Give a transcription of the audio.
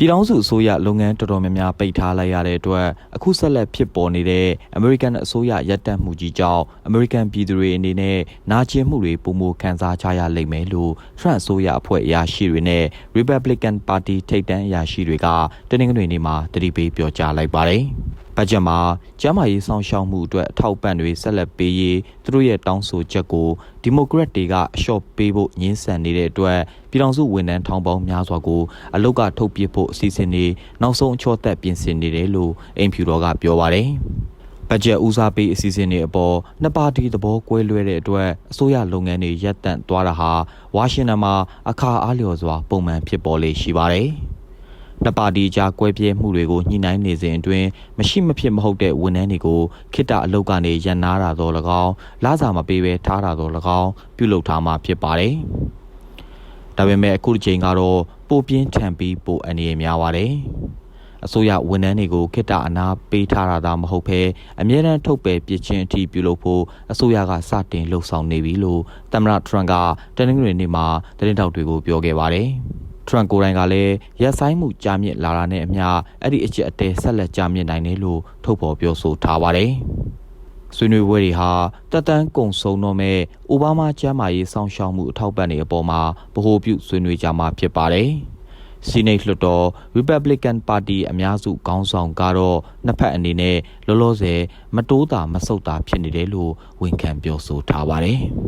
ပြည်ထောင်စုအစိုးရလုပ်ငန်းတော်တော်များများပိတ်ထားလိုက်ရတဲ့အတွက်အခုဆက်လက်ဖြစ်ပေါ်နေတဲ့အမေရိကန်အစိုးရရပ်တန့်မှုကြီးကြောင့်အမေရိကန်ပြည်သူတွေအနေနဲ့နာကျင်မှုတွေပုံမခံစားကြရလိမ့်မယ်လို့ထရန့်အစိုးရအဖွဲ့အရာရှိတွေနဲ့ Republican Party ထိပ်တန်းအရာရှိတွေကတနင်္ဂနွေနေ့မှာတတိပေးပြောကြားလိုက်ပါတယ်။ ဘတ်ဂျက်မှာကျန်းမာရေးဆောင်ရှောက်မှုအတွက်အထောက်ပံ့တွေဆက်လက်ပေးရေးသူတို့ရဲ့တောင်းဆိုချက်ကိုဒီမိုကရက်တွေကအလျှော့ပေးဖို့ညှင်းဆန်နေတဲ့အတွက်ပြည်ထောင်စုဝန်ထမ်းထောင်ပေါင်းများစွာကိုအလုတ်ကထုတ်ပစ်ဖို့အစီအစဉ်တွေနောက်ဆုံးအချော့သက်ပြင်ဆင်နေတယ်လို့အင်ဖြူတော်ကပြောပါတယ်။ဘတ်ဂျက်ဦးစားပေးအစီအစဉ်တွေအပေါ်နှစ်ပါတီသဘောကွဲလွဲတဲ့အတွက်အစိုးရလုပ်ငန်းတွေရပ်တန့်သွားတာဟာဝါရှင်တန်မှာအခါအားလျော်စွာပုံမှန်ဖြစ်ပေါ်လေရှိပါတယ်။ နှစ်ပါတီကြားကွဲပြဲမှုတွေကိုညှိနှိုင်းနေစဉ်အတွင်းမရှိမဖြစ်မဟုတ်တဲ့ဝန်ထမ်းတွေကိုခိတ္တအလုတ်ကနေရန်နာတာတော့၎င်းလစာမပေးဘဲထားတာတော့၎င်းပြုလုပ်ထားမှာဖြစ်ပါတယ်။ဒါပေမဲ့အခုတစ်ချိန်ကတော့ပိုပြင်းထန်ပြီးပိုအနေရများပါတယ်။အစိုးရဝန်ထမ်းတွေကိုခိတ္တအနာပေးထားတာသာမဟုတ်ဘဲအမြဲတမ်းထုတ်ပယ်ပြစ်ချင်းအထိပြုလုပ်ဖို့အစိုးရကစတင်လှုံ့ဆော်နေပြီလို့သမ္မတထရန့်ကတနင်္ဂနွေနေ့မှာသတင်းတောက်တွေကိုပြောခဲ့ပါတယ်။ ထရန့်ကိုယ်တိုင်ကလည်းရက်ဆိုင်မှုကြာမြင့်လာတာနဲ့အမျှအဲ့ဒီအချက်အသေးဆက်လက်ကြာမြင့်နိုင်တယ်လို့ထုတ်ဖော်ပြောဆိုထားပါတယ်။ဆွေးနွေးပွဲတွေဟာတက်တန်းကုံဆုံးတော့မဲ့အိုဘားမားကျမ်းမာရေးစောင့်ရှောက်မှုအထောက်ပံ့တွေအပေါ်မှာဗဟိုပြုဆွေးနွေးကြမှာဖြစ်ပါတယ်။ Senate လွှတ်တော် Republican Party အများစုခေါင်းဆောင်ကတော့နှစ်ဖက်အနေနဲ့လောလောဆယ်မတိုးတာမဆုတ်တာဖြစ်နေတယ်လို့ဝန်ခံပြောဆိုထားပါတယ်။